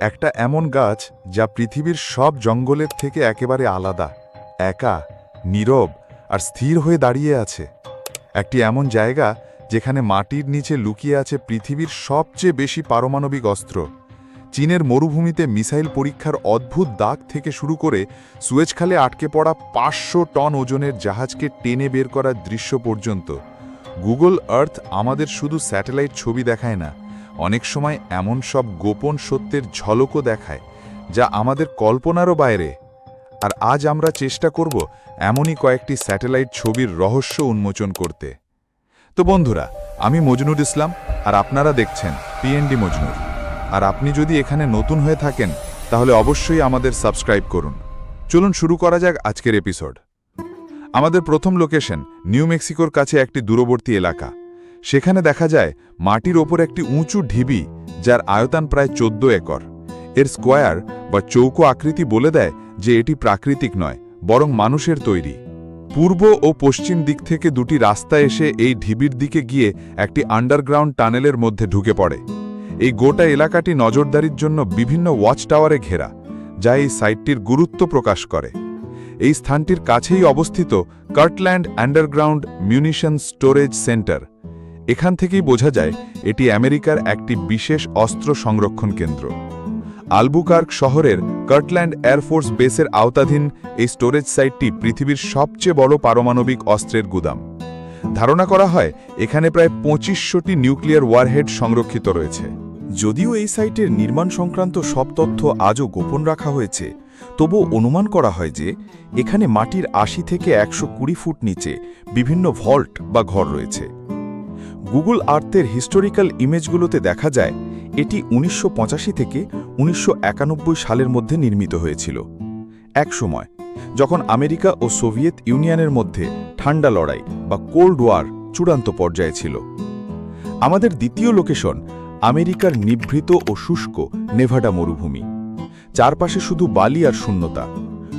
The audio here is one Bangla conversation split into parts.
একটা এমন গাছ যা পৃথিবীর সব জঙ্গলের থেকে একেবারে আলাদা, একা, নীরব আর স্থির হয়ে দাঁড়িয়ে আছে। একটি এমন জায়গা যেখানে মাটির নিচে লুকিয়ে আছে পৃথিবীর সবচেয়ে বেশি পারমাণবিক অস্ত্র। চীনের মরুভূমিতে মিসাইল পরীক্ষার অদ্ভুত দাগ থেকে শুরু করে সুয়েজখালে আটকে পড়া পাঁচশো টন ওজনের জাহাজকে টেনে বের করার দৃশ্য পর্যন্ত। গুগল আর্থ আমাদের শুধু স্যাটেলাইট ছবি দেখায় না অনেক সময় এমন সব গোপন সত্যের ঝলকও দেখায়, যা আমাদের কল্পনারও বাইরে। আর আজ আমরা চেষ্টা করব এমনই কয়েকটি স্যাটেলাইট ছবির রহস্য উন্মোচন করতে। তো বন্ধুরা, আমি মজনুর ইসলাম, আর আপনারা দেখছেন পিএনডি মজনুর। আর আপনি যদি এখানে নতুন হয়ে থাকেন, তাহলে অবশ্যই আমাদের সাবস্ক্রাইব করুন। চলুন শুরু করা যাক আজকের এপিসোড। আমাদের প্রথম লোকেশন নিউ মেক্সিকোর কাছে একটি দূরবর্তী এলাকা। সেখানে দেখা যায় মাটির ওপর একটি উঁচু ঢিবি, যার আয়তন প্রায় চোদ্দ একর। এর স্কোয়ার বা চৌকো আকৃতি বলে দেয় যে এটি প্রাকৃতিক নয়, বরং মানুষের তৈরি। পূর্ব ও পশ্চিম দিক থেকে দুটি রাস্তা এসে এই ঢিবির দিকে গিয়ে একটি আন্ডারগ্রাউন্ড টানেলের মধ্যে ঢুকে পড়ে। এই গোটা এলাকাটি নজরদারির জন্য বিভিন্ন ওয়াচ টাওয়ারে ঘেরা, যা এই সাইটটির গুরুত্ব প্রকাশ করে। এই স্থানটির কাছেই অবস্থিত Kirtland underground munition storage centre. এখান থেকেই বোঝা যায়, এটি আমেরিকার একটি বিশেষ অস্ত্র সংরক্ষণ কেন্দ্র। আলবুকার্ক শহরের কার্টল্যান্ড এয়ারফোর্স বেসের আওতাধীন এই স্টোরেজ সাইটটি পৃথিবীর সবচেয়ে বড় পারমাণবিক অস্ত্রের গুদাম। ধারণা করা হয়, এখানে প্রায় পঁচিশশোটি নিউক্লিয়ার ওয়ারহেড সংরক্ষিত রয়েছে। যদিও এই সাইটের নির্মাণ সংক্রান্ত সব তথ্য আজও গোপন রাখা হয়েছে তবু অনুমান করা হয় যে, এখানে মাটির আশি থেকে একশো কুড়ি ফুট নিচে বিভিন্ন ভল্ট বা ঘর রয়েছে। গুগল আর্থের হিস্টোরিক্যাল ইমেজগুলোতে দেখা যায়, এটি উনিশশো পঁচাশি থেকে উনিশশো একানব্বই সালের মধ্যে নির্মিত হয়েছিল। এক সময়, যখন আমেরিকা ও সোভিয়েত ইউনিয়নের মধ্যে ঠান্ডা লড়াই বা কোল্ড ওয়ার চূড়ান্ত পর্যায়ে ছিল। আমাদের দ্বিতীয় লোকেশন আমেরিকার নিভৃত ও শুষ্ক নেভাডা মরুভূমি। চারপাশে শুধু বালি আর শূন্যতা,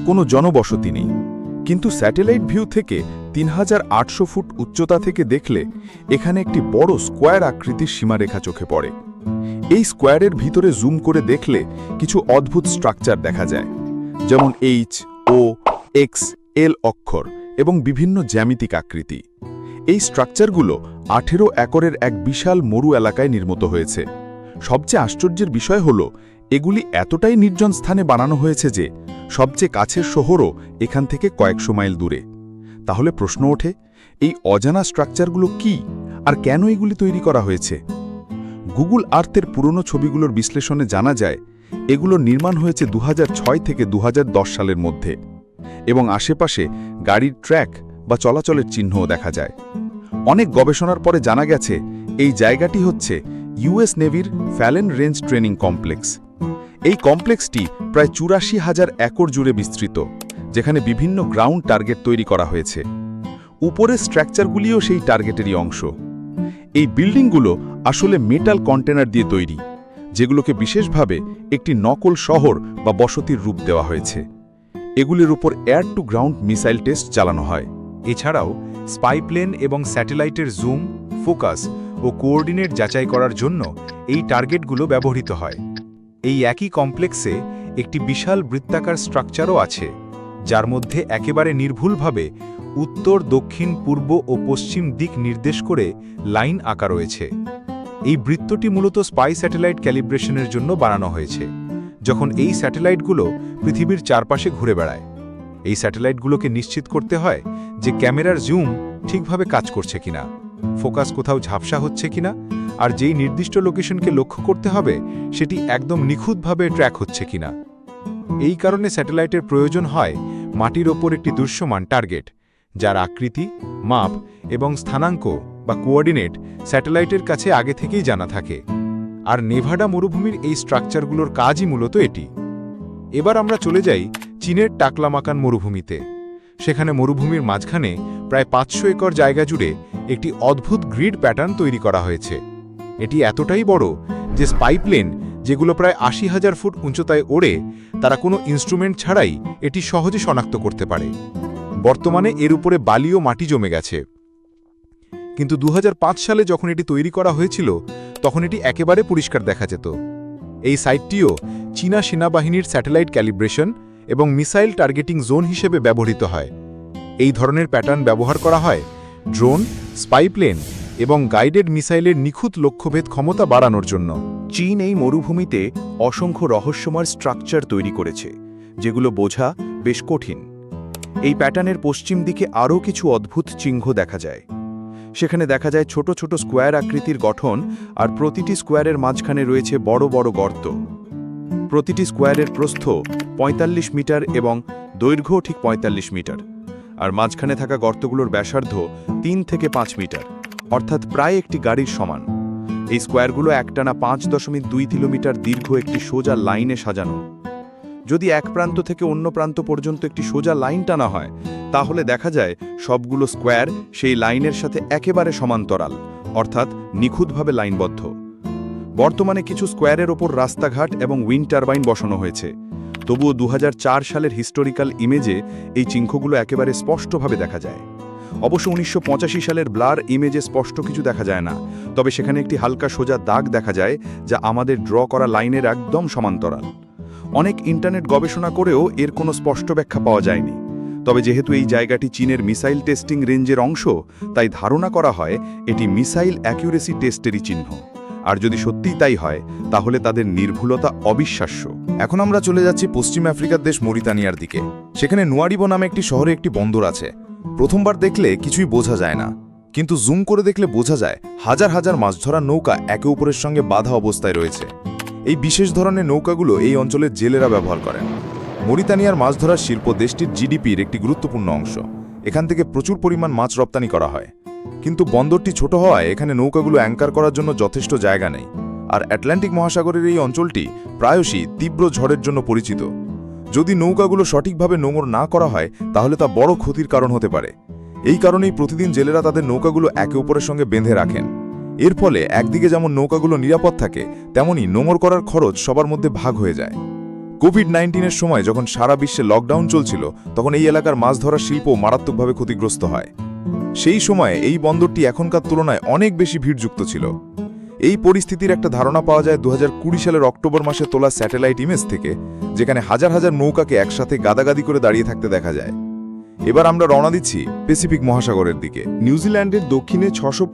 কোনো জনবসতি নেই। কিন্তু স্যাটেলাইট ভিউ থেকে তিন হাজার আটশো ফুট উচ্চতা থেকে দেখলে এখানে একটি বড় স্কোয়ার আকৃতির সীমারেখা চোখে পড়ে। এই স্কোয়ারের ভিতরে জুম করে দেখলে কিছু অদ্ভুত স্ট্রাকচার দেখা যায়, যেমন এইচ, ও, এক্স, এল অক্ষর এবং বিভিন্ন জ্যামিতিক আকৃতি। এই স্ট্রাকচারগুলো আঠেরো একরের এক বিশাল মরু এলাকায় নির্মিত হয়েছে। সবচেয়ে আশ্চর্যের বিষয় হল, এগুলি এতটাই নির্জন স্থানে বানানো হয়েছে যে সবচেয়ে কাছের শহরও এখান থেকে কয়েকশো মাইল দূরে। তাহলে প্রশ্ন ওঠে, এই অজানা স্ট্রাকচারগুলো কি আর কেন এগুলি তৈরি করা হয়েছে? গুগল আর্থের পুরনো ছবিগুলোর বিশ্লেষণে জানা যায়, এগুলো নির্মাণ হয়েছে দু হাজার ছয় থেকে দু হাজার দশ সালের মধ্যে এবং আশেপাশে গাড়ির ট্র্যাক বা চলাচলের চিহ্নও দেখা যায়। অনেক গবেষণার পরে জানা গেছে, এই জায়গাটি হচ্ছে ইউএস নেভির ফ্যালেন রেঞ্জ ট্রেনিং কমপ্লেক্স। এই কমপ্লেক্সটি প্রায় চুরাশি হাজার একর জুড়ে বিস্তৃত। যেখানে বিভিন্ন গ্রাউন্ড টার্গেট তৈরি করা হয়েছে। উপরের স্ট্রাকচারগুলিও সেই টার্গেটেরই অংশ। এই বিল্ডিংগুলো আসলে মেটাল কন্টেনার দিয়ে তৈরি, যেগুলোকে বিশেষভাবে একটি নকল শহর বা বসতির রূপ দেওয়া হয়েছে। এগুলির উপর air to ground missile test চালানো হয়। এছাড়াও স্পাইপ্লেন এবং স্যাটেলাইটের জুম ফোকাস ও কোঅর্ডিনেট যাচাই করার জন্য এই টার্গেটগুলো ব্যবহৃত হয়। এই একই কমপ্লেক্সে একটি বিশাল বৃত্তাকার স্ট্রাকচারও আছে। যার মধ্যে একেবারে নির্ভুলভাবে উত্তর, দক্ষিণ, পূর্ব ও পশ্চিম দিক নির্দেশ করে লাইন আঁকা রয়েছে। এই বৃত্তটি মূলত স্পাই স্যাটেলাইট ক্যালিব্রেশনের জন্য বানানো হয়েছে, যখন এই স্যাটেলাইটগুলো পৃথিবীর চারপাশে ঘুরে বেড়ায়। এই স্যাটেলাইটগুলোকে নিশ্চিত করতে হয় যে ক্যামেরার জুম ঠিকভাবে কাজ করছে কিনা, ফোকাস কোথাও ঝাপসা হচ্ছে কিনা, আর যেই নির্দিষ্ট লোকেশনকে লক্ষ্য করতে হবে সেটি একদম নিখুঁতভাবে ট্র্যাক হচ্ছে কিনা। এই কারণে স্যাটেলাইটের প্রয়োজন হয় মাটির ওপর একটি দৃশ্যমান টার্গেট, যার আকৃতি, মাপ এবং স্থানাঙ্ক বা কোঅর্ডিনেট স্যাটেলাইটের কাছে আগে থেকেই জানা থাকে। আর নেভাডা মরুভূমির এই স্ট্রাকচারগুলোর কাজই মূলত এটি। এবার আমরা চলে যাই চীনের টাকলামাকান মরুভূমিতে। সেখানে মরুভূমির মাঝখানে প্রায় পাঁচশো একর জায়গা জুড়ে একটি অদ্ভুত গ্রিড প্যাটার্ন তৈরি করা হয়েছে। এটি এতটাই বড় যে স্পাইপ্লেন যেগুলো প্রায় আশি হাজার ফুট উচ্চতায় ওড়ে, তারা কোনো ইনস্ট্রুমেন্ট ছাড়াই এটি সহজে শনাক্ত করতে পারে। বর্তমানে এর উপরে বালি ও মাটি জমে গেছে। কিন্তু দু হাজার পাঁচ সালে যখন এটি তৈরি করা হয়েছিল, তখন এটি একেবারে পরিষ্কার দেখা যেত। এই সাইটটিও চীনা সেনাবাহিনীর স্যাটেলাইট ক্যালিব্রেশন এবং মিসাইল টার্গেটিং জোন হিসেবে ব্যবহৃত হয়। এই ধরনের প্যাটার্ন ব্যবহার করা হয় ড্রোন, স্পাইপ্লেন এবং গাইডেড মিসাইলের নিখুঁত লক্ষ্যভেদ ক্ষমতা বাড়ানোর জন্য। চীন এই মরুভূমিতে অসংখ্য রহস্যময় স্ট্রাকচার তৈরি করেছে, যেগুলো বোঝা বেশ কঠিন। এই প্যাটার্নের পশ্চিম দিকে আরও কিছু অদ্ভুত চিহ্ন দেখা যায়। সেখানে দেখা যায় ছোট ছোট স্কোয়ার আকৃতির গঠন আর প্রতিটি স্কোয়ারের মাঝখানে রয়েছে বড় বড় গর্ত। প্রতিটি স্কোয়ারের প্রস্থ ৪৫ মিটার এবং দৈর্ঘ্য ঠিক ৪৫ মিটার, আর মাঝখানে থাকা গর্তগুলোর ব্যাসার্ধ তিন থেকে পাঁচ মিটার, অর্থাৎ প্রায় একটি গাড়ির সমান। এই স্কোয়ারগুলো একটানা পাঁচ দশমিক দুই কিলোমিটার দীর্ঘ একটি সোজা লাইনে সাজানো। যদি এক প্রান্ত থেকে অন্য প্রান্ত পর্যন্ত একটি সোজা লাইন টানা হয়, তাহলে দেখা যায় সবগুলো স্কোয়ার সেই লাইনের সাথে একেবারে সমান্তরাল, অর্থাৎ নিখুঁতভাবে লাইনবদ্ধ। বর্তমানে কিছু স্কোয়ারের ওপর রাস্তাঘাট এবং উইন্ড টারবাইন বসানো হয়েছে। তবুও দু হাজার চার সালের হিস্টোরিক্যাল ইমেজে এই চিহ্নগুলো একেবারে স্পষ্টভাবে দেখা যায়। অবশ্য উনিশশো পঁচাশি সালের ব্লার ইমেজে স্পষ্ট কিছু দেখা যায় না, তবে সেখানে একটি হালকা সোজা দাগ দেখা যায় যা আমাদের ড্র করা লাইনের একদম সমান্তরাল। অনেক ইন্টারনেট গবেষণা করেও এর কোনো স্পষ্ট ব্যাখ্যা পাওয়া যায়নি। তবে যেহেতু এই জায়গাটি চীনের মিসাইল টেস্টিং রেঞ্জের অংশ, তাই ধারণা করা হয় এটি মিসাইল অ্যাকিউরেসি টেস্টেরই চিহ্ন। আর যদি সত্যিই তাই হয়, তাহলে তাদের নির্ভুলতা অবিশ্বাস্য। এখন আমরা চলে যাচ্ছি পশ্চিম আফ্রিকার দেশ মরিতানিয়ার দিকে। সেখানে নুয়ারিবো নামে একটি শহরে একটি বন্দর আছে। প্রথমবার দেখলে কিছুই বোঝা যায় না। কিন্তু জুম করে দেখলে বোঝা যায়, হাজার হাজার মাছ ধরার নৌকা একে অপরের সঙ্গে বাধা অবস্থায় রয়েছে। এই বিশেষ ধরনের নৌকাগুলো এই অঞ্চলের জেলেরা ব্যবহার করেন। মরিতানিয়ার মাছ ধরার শিল্প দেশটির জিডিপির একটি গুরুত্বপূর্ণ অংশ। এখান থেকে প্রচুর পরিমাণ মাছ রপ্তানি করা হয়। কিন্তু বন্দরটি ছোট হওয়ায় এখানে নৌকাগুলো অ্যাঙ্কার করার জন্য যথেষ্ট জায়গা নেই। আর অ্যাটলান্টিক মহাসাগরের এই অঞ্চলটি প্রায়শই তীব্র ঝড়ের জন্য পরিচিত। যদি নৌকাগুলো সঠিকভাবে নোঙর না করা হয়, তাহলে তা বড় ক্ষতির কারণ হতে পারে। এই কারণেই প্রতিদিন জেলেরা তাদের নৌকাগুলো একে অপরের সঙ্গে বেঁধে রাখেন। এর ফলে একদিকে যেমন নৌকাগুলো নিরাপদ থাকে, তেমনি নোঙর করার খরচ সবার মধ্যে ভাগ হয়ে যায়। কোভিড নাইন্টিনের সময় যখন সারা বিশ্বে লকডাউন চলছিল, তখন এই এলাকার মাছ ধরার শিল্প মারাত্মকভাবে ক্ষতিগ্রস্ত হয়। সেই সময়ে এই বন্দরটি এখনকার তুলনায় অনেক বেশি ভিড়যুক্ত ছিল। এই পরিস্থিতির একটা ধারণা পাওয়া যায় দু হাজার কুড়ি সালের অক্টোবর মাসে তোলা স্যাটেলাইট ইমেজ থেকে, যেখানে হাজার হাজার নৌকাকে একসাথে গাদাগাদি করে দাঁড়িয়ে থাকতে দেখা যায়। এবার আমরা রওনা দিচ্ছি প্যাসিফিক মহাসাগরের দিকে। নিউজিল্যান্ডের দক্ষিণে ছশো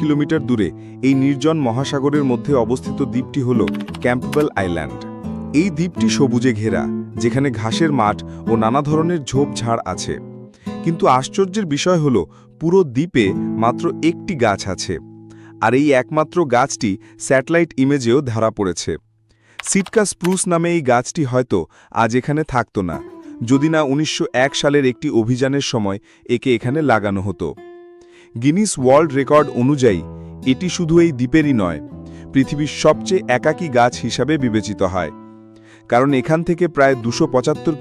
কিলোমিটার দূরে এই নির্জন মহাসাগরের মধ্যে অবস্থিত দ্বীপটি হল ক্যাম্পবেল আইল্যান্ড। এই দ্বীপটি সবুজে ঘেরা, যেখানে ঘাসের মাঠ ও নানা ধরনের ঝোপঝাড় আছে। কিন্তু আশ্চর্যের বিষয় হল, পুরো দ্বীপে মাত্র একটি গাছ আছে। আর এই একমাত্র গাছটি স্যাটেলাইট ইমেজেও ধরা পড়েছে। সিটকা স্প্রুস নামে এই গাছটি হয়তো আজ এখানে থাকত না, যদি না উনিশশো এক সালের একটি অভিযানের সময় একে এখানে লাগানো হতো। গিনিস ওয়ার্ল্ড রেকর্ড অনুযায়ী, এটি শুধু এই দ্বীপেরই নয়, পৃথিবীর সবচেয়ে একাকী গাছ হিসাবে বিবেচিত হয়। কারণ এখান থেকে প্রায় দুশো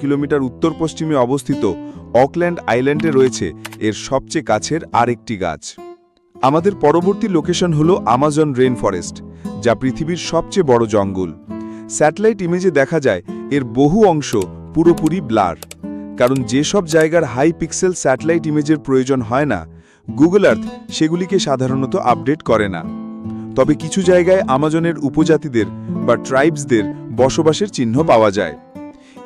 কিলোমিটার উত্তর পশ্চিমে অবস্থিত অকল্যান্ড আইল্যান্ডে রয়েছে এর সবচেয়ে কাছের আরেকটি গাছ। আমাদের পরবর্তী লোকেশন হল আমাজন রেন ফরেস্ট যা পৃথিবীর সবচেয়ে বড় জঙ্গল। স্যাটেলাইট ইমেজে দেখা যায়, এর বহু অংশ পুরোপুরি ব্লার। কারণ যেসব জায়গার হাই পিক্সেল স্যাটেলাইট ইমেজের প্রয়োজন হয় না, গুগল আর্থ সেগুলিকে সাধারণত আপডেট করে না। তবে কিছু জায়গায় আমাজনের উপজাতিদের বা ট্রাইবসদের বসবাসের চিহ্ন পাওয়া যায়।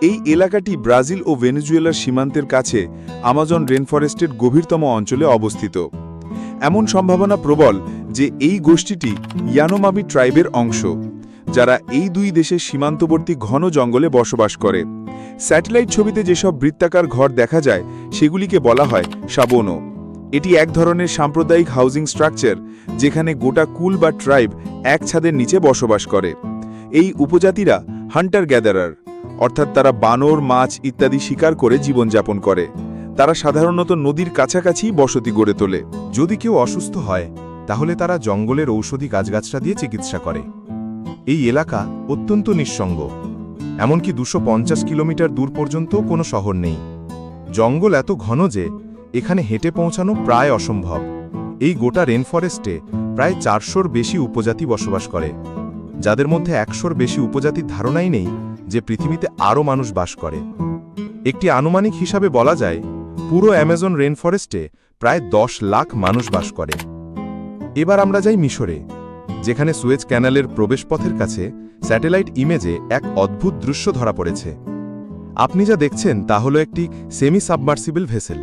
এই এলাকাটি ব্রাজিল ও ভেনেজুয়েলার সীমান্তের কাছে আমাজন রেনফরেস্টের গভীরতম অঞ্চলে অবস্থিত। এমন সম্ভাবনা প্রবল যে এই গোষ্ঠীটি ইয়ানোমাবি ট্রাইবের অংশ, যারা এই দুই দেশের সীমান্তবর্তী ঘন জঙ্গলে বসবাস করে। স্যাটেলাইট ছবিতে যেসব বৃত্তাকার ঘর দেখা যায়, সেগুলিকে বলা হয় সাবোনো এটি এক ধরনের সাম্প্রদায়িক হাউজিং স্ট্রাকচার, যেখানে গোটা কুল বা ট্রাইব এক ছাদের নিচে বসবাস করে। এই উপজাতিরা হান্টার গ্যাদারার, অর্থাৎ তারা বানর, মাছ ইত্যাদি শিকার করে জীবনযাপন করে। তারা সাধারণত নদীর কাছাকাছি বসতি গড়ে তোলে। যদি কেউ অসুস্থ হয়, তাহলে তারা জঙ্গলের ঔষধি গাছগাছরা দিয়ে চিকিৎসা করে। এই এলাকা অত্যন্ত নিঃসঙ্গ। এমনকি দুশো পঞ্চাশ কিলোমিটার দূর পর্যন্ত কোনো শহর নেই। জঙ্গল এত ঘন যে, এখানে হেঁটে পৌঁছানো প্রায় অসম্ভব। এই গোটা রেনফরেস্টে প্রায় চারশোর বেশি উপজাতি বসবাস করে। যাদের মধ্যে একশোর বেশি উপজাতির ধারণাই নেই যে পৃথিবীতে আরও মানুষ বাস করে। একটি আনুমানিক হিসাবে বলা যায় পুরো অ্যামাজন রেনফরেস্টে প্রায় দশ লাখ মানুষ বাস করে। এবার আমরা যাই মিশরে, যেখানে সুয়েজ ক্যানালের প্রবেশপথের কাছে স্যাটেলাইট ইমেজে এক অদ্ভুত দৃশ্য ধরা পড়েছে। আপনি যা দেখছেন তা হলো একটি সেমি সাবমার্সিবল ভেসেল,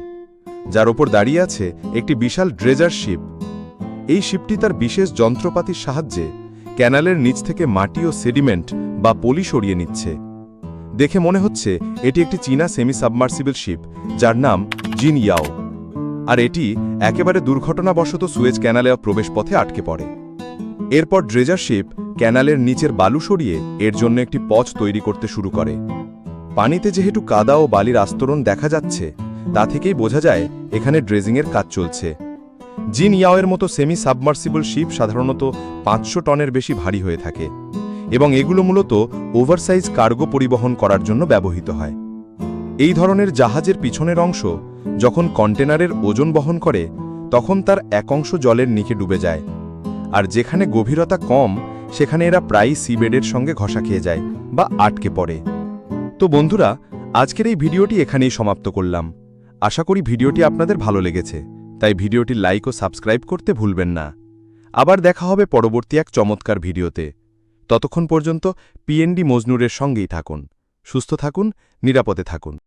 যার ওপর দাঁড়িয়ে আছে একটি বিশাল ড্রেজার শিপ। এই শিপটি তার বিশেষ যন্ত্রপাতির সাহায্যে ক্যানালের নিচ থেকে মাটি ও সেডিমেন্ট বা পলি সরিয়ে নিচ্ছে। দেখে মনে হচ্ছে এটি একটি চীনা সেমি সাবমার্সিবল শিপ, যার নাম জিন ইয়াও। আর এটি একেবারে দুর্ঘটনাবশত সুয়েজ ক্যানালে প্রবেশপথে আটকে পড়ে। এরপর ড্রেজার শিপ ক্যানালের নিচের বালু সরিয়ে এর জন্য একটি পথ তৈরি করতে শুরু করে। পানিতে যেহেতু কাদা ও বালির আস্তরণ দেখা যাচ্ছে, তা থেকেই বোঝা যায় এখানে ড্রেজিংয়ের কাজ চলছে। জিন ইয়াওয়ের মতো সেমি সাবমার্সিবল শিপ সাধারণত পাঁচশো টনের বেশি ভারী হয়ে থাকে এবং এগুলো মূলত ওভারসাইজ কার্গো পরিবহন করার জন্য ব্যবহৃত হয়। এই ধরনের জাহাজের পিছনের অংশ যখন কন্টেনারের ওজন বহন করে, তখন তার এক অংশ জলের নিচে ডুবে যায়। আর যেখানে গভীরতা কম, সেখানে এরা প্রায়ই সিবেডের সঙ্গে ঘষা খেয়ে যায় বা আটকে পড়ে। তো বন্ধুরা, আজকের এই ভিডিওটি এখানেই সমাপ্ত করলাম। আশা করি ভিডিওটি আপনাদের ভালো লেগেছে, তাই ভিডিওটি লাইক ও সাবস্ক্রাইব করতে ভুলবেন না। আবার দেখা হবে পরবর্তী এক চমৎকার ভিডিওতে। ততক্ষণ পর্যন্ত পিএনডি মজনুরের সঙ্গেই থাকুন, সুস্থ থাকুন, নিরাপদে থাকুন।